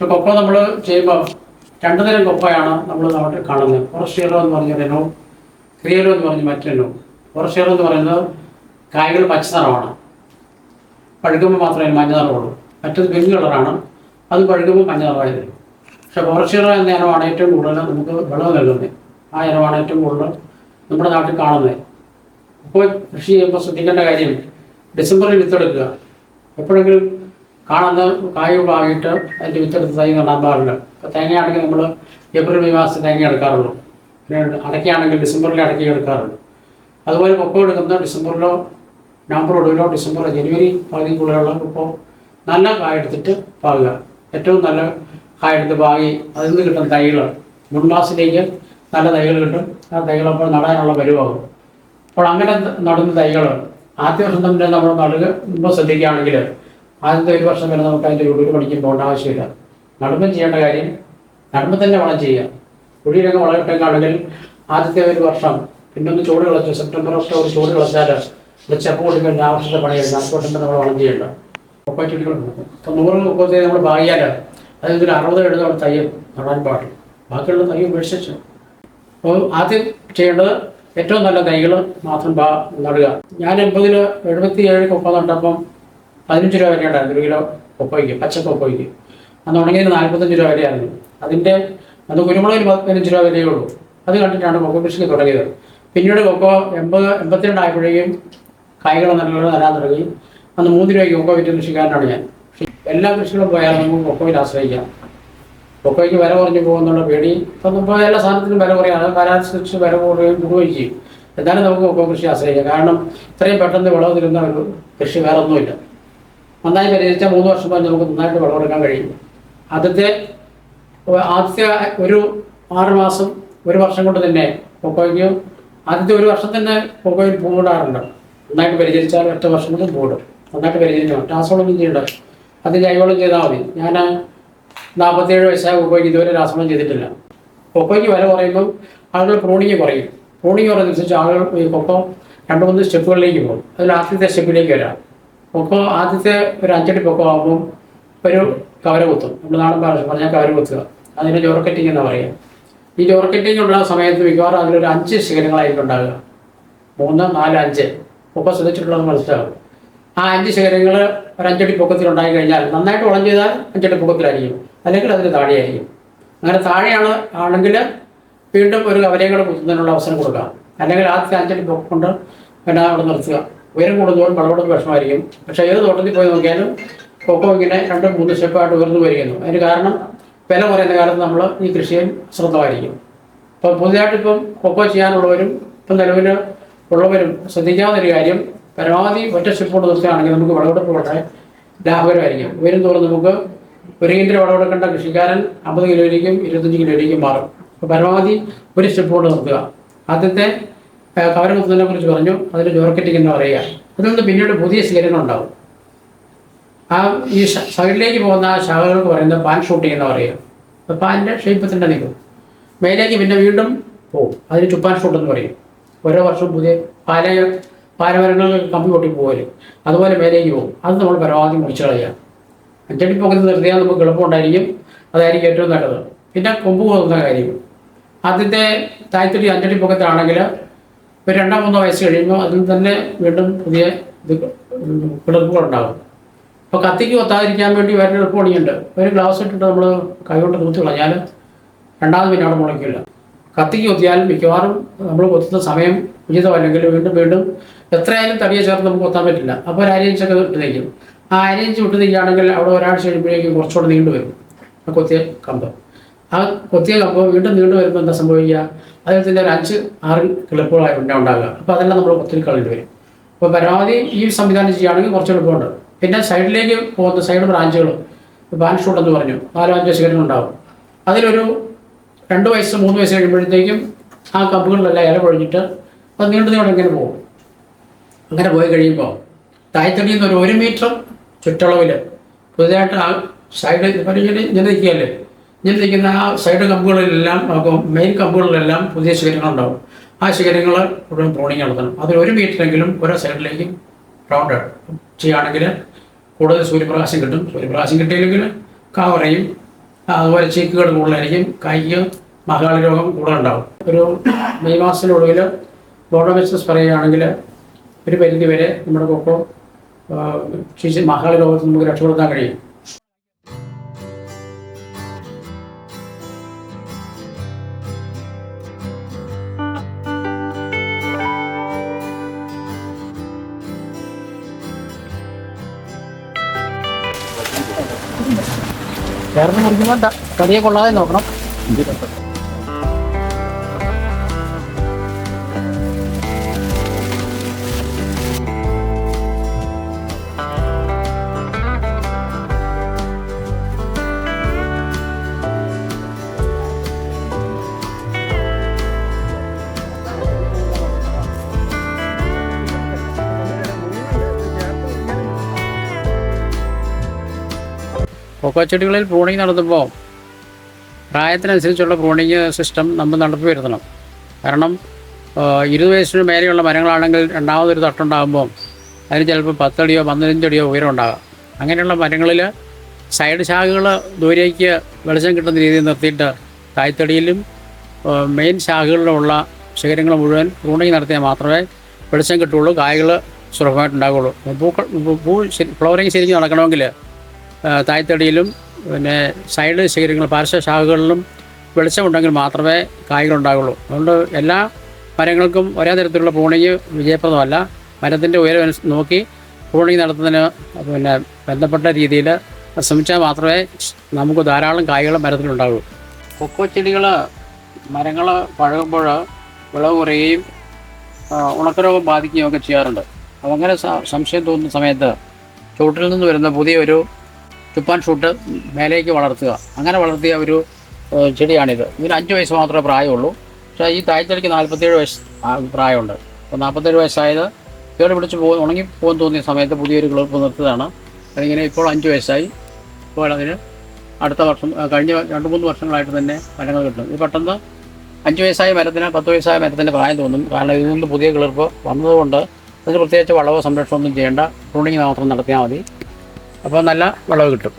പക്ഷെ കൊക്കോ നമ്മൾ ചെയ്യുമ്പോൾ രണ്ടു നേരം കൊപ്പയാണ് നമ്മൾ നാട്ടിൽ കാണുന്നത്. ഫോറസ്റ്റിയറോ എന്ന് പറഞ്ഞ പറഞ്ഞൊരെണ്ണവും ക്രിയലോ എന്ന് പറഞ്ഞ മറ്റൊരെണ്ണവും ഫോറസ്റ്റിയറോ എന്ന് പറയുന്നത് കായകൾ പച്ച നിറമാണ്. പഴുകുമ്പോൾ മാത്രമേ മഞ്ഞ നിറമുള്ളൂ. മറ്റത് പിങ്ക് കളറാണ്. അത് പഴുകുമ്പോൾ മഞ്ഞ നിറമായി തരും പക്ഷെ ഫോറസ്റ്റിയറോ എന്ന ഇനമാണ് ഏറ്റവും കൂടുതൽ നമുക്ക് വിളവ് നൽകുന്നത്. ആ ഇനമാണ് ഏറ്റവും കൂടുതൽ നമ്മുടെ നാട്ടിൽ കാണുന്നത്. ഇപ്പോൾ കൃഷി ചെയ്യുമ്പോൾ ശ്രദ്ധിക്കേണ്ട കാര്യം ഡിസംബറിൽ വിത്തെടുക്കുക. എപ്പോഴെങ്കിലും കാണുന്ന കായുകളായിട്ട് അതിന്റെ വിത്തെടുത്ത് തൈ ഇപ്പോൾ തേങ്ങയാണെങ്കിൽ നമ്മൾ ഏപ്രിൽ മെയ് മാസത്തിൽ തേങ്ങ എടുക്കാറുള്ളൂ. പിന്നെ അടയ്ക്കയാണെങ്കിൽ ഡിസംബറിൽ അടയ്ക്ക എടുക്കാറുള്ളൂ. അതുപോലെ കൊക്കോ എടുക്കുന്നത് ഡിസംബറിലോ നവംബർ ഒടുവിലോ ഡിസംബർ ജനുവരി പകുതിക്കുള്ളിലുള്ള കൊക്കോ നല്ല കായ എടുത്തിട്ട് പാകുക. ഏറ്റവും നല്ല കായ എടുത്ത് പാകി അതിൽ നിന്ന് കിട്ടുന്ന തൈകൾ മുൻമാസത്തിലേക്ക് നല്ല തൈകൾ കിട്ടും. ആ തൈകൾ അപ്പോൾ നടാനുള്ള പരുവാകും. അപ്പോൾ അങ്ങനെ നടുന്ന തൈകൾ ആദ്യ വർഷം തന്നെ നമ്മൾ നടുക മുമ്പ് ശ്രദ്ധിക്കുകയാണെങ്കിൽ ആദ്യത്തെ ഒരു വർഷം വരെ നമുക്ക് അതിന്റെ ഉള്ളിൽ പഠിക്കാൻ പോകേണ്ട ആവശ്യമില്ല. നടുമ്പം ചെയ്യേണ്ട കാര്യം നടുമ്പം തന്നെ വളം ചെയ്യുക. കുഴിയിലൊക്കെ വളമിട്ടേക്കാണെങ്കിൽ ആദ്യത്തെ ഒരു വർഷം പിന്നെ ഒന്ന് ചൂട് കളച്ചു സെപ്റ്റംബർ വർഷം ഒരു ചൂട് കളച്ചാൽ ഇവിടെ ചെപ്പ് കൊടുക്കേണ്ട ആ വർഷത്തെ പണി കഴിഞ്ഞാൽ അതുകൊണ്ട് നമ്മൾ വളം ചെയ്യേണ്ട. കൊക്കോ ചെടികൾ ഇപ്പം നൂറ് മുപ്പത്തേ നമ്മൾ ഭാഗിയാൽ അതിൽ ഒരു അറുപത് എഴുപത് അവിടെ തയ്യൽ നടാൻ പാടില്ല. ബാക്കിയുള്ള തയ്യും ഉപേക്ഷിച്ചു. അപ്പോൾ ആദ്യം ചെയ്യേണ്ടത് ഏറ്റവും നല്ല തൈകൾ മാത്രം നടുക. ഞാൻ എൺപതിൽ എഴുപത്തി ഏഴ് കൊപ്പ നട്ടപ്പം പതിനഞ്ച് രൂപ വരെ ഉണ്ടായിരുന്നു ഒരു കിലോ പൊപ്പോയ്ക്ക് പച്ച പൊപ്പോയ്ക്ക്. അന്ന് ഉണങ്ങിയത് നാൽപ്പത്തഞ്ച് രൂപ വരെയായിരുന്നു. അതിന്റെ അത് കുരുമുളകിൽ പതിനഞ്ച് രൂപ വരെയേ ഉള്ളൂ. അത് കണ്ടിട്ടാണ് കൊക്കോ കൃഷി തുടങ്ങിയത്. പിന്നീട് കൊക്കോ എൺപത് എൺപത്തിരണ്ട് ആയപ്പോഴേക്കും കായ്കൾ നല്ലപോലെ തരാൻ തുടങ്ങി. അന്ന് മൂന്ന് രൂപയ്ക്ക് കൊക്കോ വിറ്റ് കൃഷിക്കാരനാണ് ഞാൻ. എല്ലാ കൃഷികളും പോയാലും നമുക്ക് കൊക്കോയിൽ ആശ്രയിക്കാം. കൊക്കോയ്ക്ക് വില കുറഞ്ഞു പോകുന്നുള്ള പേടി. ഇപ്പം എല്ലാ സാധനത്തിനും വില കുറയും. അത് കാലാനുസരിച്ച് വില കൂടുകയും കൂടുകയും ചെയ്യും. എന്നാലും നമുക്ക് കൊക്കോ കൃഷി ആശ്രയിക്കാം. കാരണം ഇത്രയും പെട്ടെന്ന് വിളവ് തരുന്ന ഒരു കൃഷി വേറെ ഒന്നുമില്ല നന്നായി പരിഹരിച്ചാൽ മൂന്ന് വർഷം കഴിഞ്ഞ് നമുക്ക് നന്നായിട്ട് വിളവെടുക്കാൻ കഴിയും. ആദ്യത്തെ ആദ്യത്തെ ഒരു ആറ് മാസം ഒരു വർഷം കൊണ്ട് തന്നെ കൊക്കോയ്ക്ക് ആദ്യത്തെ ഒരു വർഷം തന്നെ കൊക്കോയിൽ പൂവിടാറുണ്ട് നന്നായിട്ട് പരിചരിച്ചാൽ ഒറ്റ വർഷം കൊണ്ട് പൂവിടും നന്നായിട്ട് പരിചരിക്കണം. രാസവളം ചെയ്യണ്ട. അത് ജൈവളം ചെയ്താൽ മതി. ഞാൻ നാൽപ്പത്തേഴ് വയസ്സായ കൊക്കോയ്ക്ക് ഇതുവരെ രാസവളം ചെയ്തിട്ടില്ല. കൊക്കോയ്ക്ക് വില കുറയുമ്പോൾ ആളുകൾ പ്രൂണിങ് കുറയും. പ്രൂണിങ് കുറയുന്നതനുസരിച്ച് ആളുകൾ ഈ കൊക്കോ രണ്ട് മൂന്ന് സ്റ്റെപ്പുകളിലേക്ക് പോകും. അതിൽ ആദ്യത്തെ സ്റ്റെപ്പിലേക്ക് വരാം. കൊക്കോ ആദ്യത്തെ ഒരു അഞ്ചടി പൊക്കോ ആകുമ്പോൾ ഒരു കവര കുത്തും. നമ്മൾ നാടൻ ഭാഷ പറഞ്ഞാൽ കവര കുത്തുക. അതിന് ജോറക്കറ്റിംഗ് എന്ന് പറയുക. ഈ ജോറക്കറ്റിംഗ് ഉള്ള സമയത്ത് മിക്കവാറും അതിലൊരു അഞ്ച് ശിഖരങ്ങളായിരിക്കും ഉണ്ടാകുക മൂന്ന് നാല് അഞ്ച്. പൊക്കം ശ്രദ്ധിച്ചിട്ടുള്ളത് മനസ്സിലാകും ആ അഞ്ച് ശിഖരങ്ങൾ ഒരു അഞ്ചടി പൊക്കത്തിൽ ഉണ്ടായി കഴിഞ്ഞാൽ നന്നായിട്ട് വളം ചെയ്താൽ അഞ്ചടി പൊക്കത്തിലായിരിക്കും. അല്ലെങ്കിൽ അതിന് താഴെയായിരിക്കും. അങ്ങനെ താഴെയാണ് ആണെങ്കിൽ വീണ്ടും ഒരു കവരയും കൂടെ കുത്തുന്നതിനുള്ള അവസരം കൊടുക്കുക. അല്ലെങ്കിൽ ആദ്യത്തെ അഞ്ചടി പൊക്കം കൊണ്ട് പിന്നെ അവിടെ നിർത്തുക. ഉയരം കൂടുന്നതോടും വളവെടുപ്പ് വിഷമായിരിക്കും പക്ഷേ ഏത് തോട്ടത്തിൽ പോയി നോക്കിയാലും കൊക്കോ ഇങ്ങനെ രണ്ട് മൂന്ന് സ്റ്റെപ്പായിട്ട് ഉയർന്നു വരികയുന്നു അതിന് കാരണം വില കുറയുന്ന കാലത്ത് നമ്മൾ ഈ കൃഷിയിൽ ശ്രദ്ധമായിരിക്കും. ഇപ്പം പുതിയതായിട്ട് ഇപ്പം കൊക്കോ ചെയ്യാനുള്ളവരും ഇപ്പം നിലവിൽ ഉള്ളവരും ശ്രദ്ധിക്കാവുന്നൊരു കാര്യം പരമാവധി ഒറ്റ സ്റ്റെപ്പോട് നിർത്തുകയാണെങ്കിൽ നമുക്ക് വിളവെടുപ്പ് വളരെ ലാഭകരമായിരിക്കും. ഉയരം തോറും നമുക്ക് ഒരു കിലോ വിളവെടുക്കേണ്ട കൃഷിക്കാരൻ അമ്പത് കിലോയിലേക്കും ഇരുപത്തഞ്ച് കിലോയിലേക്കും മാറും. അപ്പോൾ പരമാവധി ഒരു സ്റ്റെപ്പ് കൊണ്ട് നിർത്തുക. ആദ്യത്തെ കവര കുത്തുന്നതിനെ കുറിച്ച് പറഞ്ഞു അതിന് ജോർക്കറ്റിംഗ് എന്ന് പറയുക. അതിൽ നിന്ന് പിന്നീട് പുതിയ ശീലങ്ങൾ ഉണ്ടാവും. ആ ഈ സൈഡിലേക്ക് പോകുന്ന ആ ശാഖകൾക്ക് പറയുന്ന പാൻ ഷൂട്ടിംഗ് എന്ന് പറയുക. അപ്പോൾ പാനിന്റെ ഷേപ്പ് തന്നെ നിൽക്കും മേലേക്ക് പിന്നെ വീണ്ടും പോകും അതിന് ചുപ്പാൻ ഷൂട്ട് എന്ന് പറയും. ഓരോ വർഷവും പുതിയ പാല പാലമരങ്ങൾ കമ്പി പൊട്ടി പോകൽ അതുപോലെ മേലേക്ക് പോകും. അത് നമ്മൾ പരമാവധി മുറിച്ച് കളയുക. അഞ്ചടി പൊക്കത്ത് നിർത്തിയാൽ നമുക്ക് എളുപ്പമുണ്ടായിരിക്കും അതായിരിക്കും ഏറ്റവും നല്ലത്. പിന്നെ കൊമ്പ് പോകുന്ന കാര്യം ആദ്യത്തെ തായ്ത്തൊടി അഞ്ചടി പൊക്കത്താണെങ്കിൽ ഒരു രണ്ടോ മൂന്നോ വയസ്സ് കഴിയുമ്പോൾ അതിൽ തന്നെ വീണ്ടും പുതിയ ഇത് കിടപ്പുകളുണ്ടാകും അപ്പോൾ കത്തിക്ക് ഒത്താതിരിക്കാൻ വേണ്ടി വേറെ എളുപ്പപ്പണിയുണ്ട് ഒരു ഗ്ലാസ് ഇട്ടിട്ട് നമ്മൾ കൈകൊണ്ട് കുത്തി കളഞ്ഞാൽ രണ്ടാമത് പിന്നെ അവിടെ മുളയ്ക്കില്ല. കത്തിക്ക് കൊത്തിയാൽ മിക്കവാറും നമ്മൾ കൊത്തുന്ന സമയം ഉചിതമല്ലെങ്കിൽ വീണ്ടും വീണ്ടും എത്രയായാലും തടിയെ ചേർത്ത് നമുക്ക് കൊത്താൻ പറ്റില്ല. അപ്പോൾ ഒരു അരയിഞ്ചൊക്കെ വിട്ട് നിൽക്കും ആ അരയിഞ്ച് വിട്ട് നിൽക്കുകയാണെങ്കിൽ അവിടെ ഒരാഴ്ച കഴിയുമ്പോഴേക്കും കുറച്ചുകൂടെ നീണ്ടു വരും കൊത്തിയ കമ്പ്. ആ കൊത്തിയ കമ്പ് വീണ്ടും നീണ്ടു വരുമ്പോൾ എന്താ സംഭവിക്കുക? തന്നെ ഒരു അഞ്ച് ആറ് കിളിപ്പുകളായി ഉണ്ടാവുക അപ്പോൾ അതെല്ലാം നമ്മൾ കൊത്തി കളയേണ്ടി വരും. അപ്പോൾ പരമാവധി ഈ സംവിധാനം ചെയ്യുകയാണെങ്കിൽ കുറച്ച് എളുപ്പമുണ്ട്. പിന്നെ സൈഡിലേക്ക് പോകുന്ന സൈഡ് ബ്രാഞ്ചുകൾ ബാൻ ഷൂട്ട് എന്ന് പറഞ്ഞു നാലോ അഞ്ചോ ശിഖരങ്ങൾ ഉണ്ടാവും അതിലൊരു രണ്ട് വയസ്സ് മൂന്ന് വയസ്സ് കഴിയുമ്പോഴത്തേക്കും ആ കമ്പുകളിലെല്ലാം ഇല പൊഴിഞ്ഞിട്ട് അത് നീണ്ടു നീളം ഇങ്ങനെ പോകും. അങ്ങനെ പോയി കഴിയുമ്പോൾ തായ്തടിയിൽ നിന്ന് ഒരു ഒരു മീറ്റർ ചുറ്റളവിൽ പുതിയതായിട്ട് ആ സൈഡ് ഇങ്ങനെ ഇങ്ങനെ നിൽക്കുകയല്ലേ ഇങ്ങനെ ആ സൈഡ് കമ്പുകളിലെല്ലാം മെയിൻ കമ്പുകളിലെല്ലാം പുതിയ ശിഖരങ്ങളുണ്ടാവും ആ ശിഖരങ്ങൾ മുഴുവൻ പ്രോണിങ് നടത്തണം. അതിൽ ഒരു മീറ്ററെങ്കിലും ഓരോ സൈഡിലേക്കും റൗണ്ട് ചെയ്യുകയാണെങ്കിൽ കൂടുതൽ സൂര്യപ്രകാശം കിട്ടും. സൂര്യപ്രകാശം കിട്ടിയില്ലെങ്കിൽ കാവറയും അതുപോലെ ചീക്കുകൾ കൂടുതലായിരിക്കും കൈക്ക് മഹാളി രോഗം കൂടുതലുണ്ടാവും. ഒരു മെയ് മാസത്തിനുള്ളിൽ ബോർഡർ ബിസിനസ് പറയുകയാണെങ്കിൽ ഒരു പരിധി വരെ നമ്മുടെ കൊക്കോ മഹാളി രോഗത്തിൽ നമുക്ക് രക്ഷപ്പെടുത്താൻ കഴിയും. ചേർന്ന് മുറിക്കുമ്പോൾ കടിയെ കൊള്ളാതെ നോക്കണം. കൊക്കോ ചെടികളിൽ പ്രൂണിങ് നടത്തുമ്പോൾ പ്രായത്തിനനുസരിച്ചുള്ള പ്രൂണിങ് സിസ്റ്റം നമ്മൾ നടത്തി വരുത്തണം. കാരണം ഇരുപത് വയസ്സിന് മേലെയുള്ള മരങ്ങളാണെങ്കിൽ രണ്ടാമതൊരു തട്ടുണ്ടാകുമ്പോൾ അതിന് ചിലപ്പോൾ പത്തടിയോ പന്ത്രഞ്ചടിയോ ഉയരം ഉണ്ടാകാം. അങ്ങനെയുള്ള മരങ്ങളിൽ സൈഡ് ശാഖകൾ ദൂരേക്ക് വെളിച്ചം കിട്ടുന്ന രീതിയിൽ നിർത്തിയിട്ട് തായ്തടിയിലും മെയിൻ ശാഖകളിലുമുള്ള ശിഖരങ്ങൾ മുഴുവൻ പ്രൂണിങ് നടത്തിയാൽ മാത്രമേ വെളിച്ചം കിട്ടുള്ളൂ കായകൾ സുലഭമായിട്ടുണ്ടാകുള്ളൂ പൂക്കൾ പൂ ഫ്ലവറിങ് ശരിക്കും നടക്കണമെങ്കിൽ തായ്തടിയിലും പിന്നെ സൈഡ് ശേഖരങ്ങൾ പാർശ്വ ശാഖകളിലും വെളിച്ചമുണ്ടെങ്കിൽ മാത്രമേ കായ്കൾ ഉണ്ടാകുള്ളൂ അതുകൊണ്ട് എല്ലാ മരങ്ങൾക്കും ഒരേ തരത്തിലുള്ള പൂണിങ് വിജയപ്രദമല്ല. മരത്തിന്റെ ഉയരം നോക്കി പൂണിങ് നടത്തുന്നതിന് പിന്നെ ബന്ധപ്പെട്ട രീതിയിൽ ശ്രമിച്ചാൽ മാത്രമേ നമുക്ക് ധാരാളം കായ്കൾ മരത്തിലുണ്ടാകൂ കൊക്കോ ചെടികൾ മരങ്ങൾ പഴകുമ്പോൾ വിളവ് കുറയുകയും ഉണക്കരോഗം ബാധിക്കുകയും ഒക്കെ ചെയ്യാറുണ്ട്. അങ്ങനെ സംശയം തോന്നുന്ന സമയത്ത് ചുവട്ടിൽ നിന്ന് വരുന്ന പുതിയൊരു ചുപ്പാൻ ഷൂട്ട് മേലേക്ക് വളർത്തുക. അങ്ങനെ വളർത്തിയ ഒരു ചെടിയാണിത്. ഇതിന് അഞ്ച് വയസ്സ് മാത്രമേ പ്രായമുള്ളൂ. പക്ഷേ ഈ തായ്ച്ചെടിക്ക് നാൽപ്പത്തേഴ് വയസ്സ് പ്രായമുണ്ട്. അപ്പോൾ നാൽപ്പത്തേഴ് വയസ്സായത് കേട് പിടിച്ച് പോകുന്ന ഉണങ്ങി പോകാൻ തോന്നിയ സമയത്ത് പുതിയൊരു കിളിർപ്പ് നിർത്തതാണ് അതിങ്ങനെ ഇപ്പോൾ അഞ്ച് വയസ്സായി. ഇപ്പോൾ അതിന് അടുത്ത വർഷം കഴിഞ്ഞ രണ്ട് മൂന്ന് വർഷങ്ങളായിട്ട് തന്നെ മരങ്ങൾ കിട്ടും. ഇത് പെട്ടെന്ന് അഞ്ച് വയസ്സായ മരത്തിന് പത്ത് വയസ്സായ മരത്തിന്റെ പ്രായം തോന്നും. കാരണം ഇതിൽ നിന്ന് പുതിയ കിളിർപ്പ് വന്നതുകൊണ്ട് അതിന് പ്രത്യേകിച്ച് വളവോ സംരക്ഷണമൊന്നും ചെയ്യേണ്ട പ്രൂണിങ് മാത്രം നടത്തിയാൽ മതി. അപ്പോൾ നല്ല വിളവ് കിട്ടും.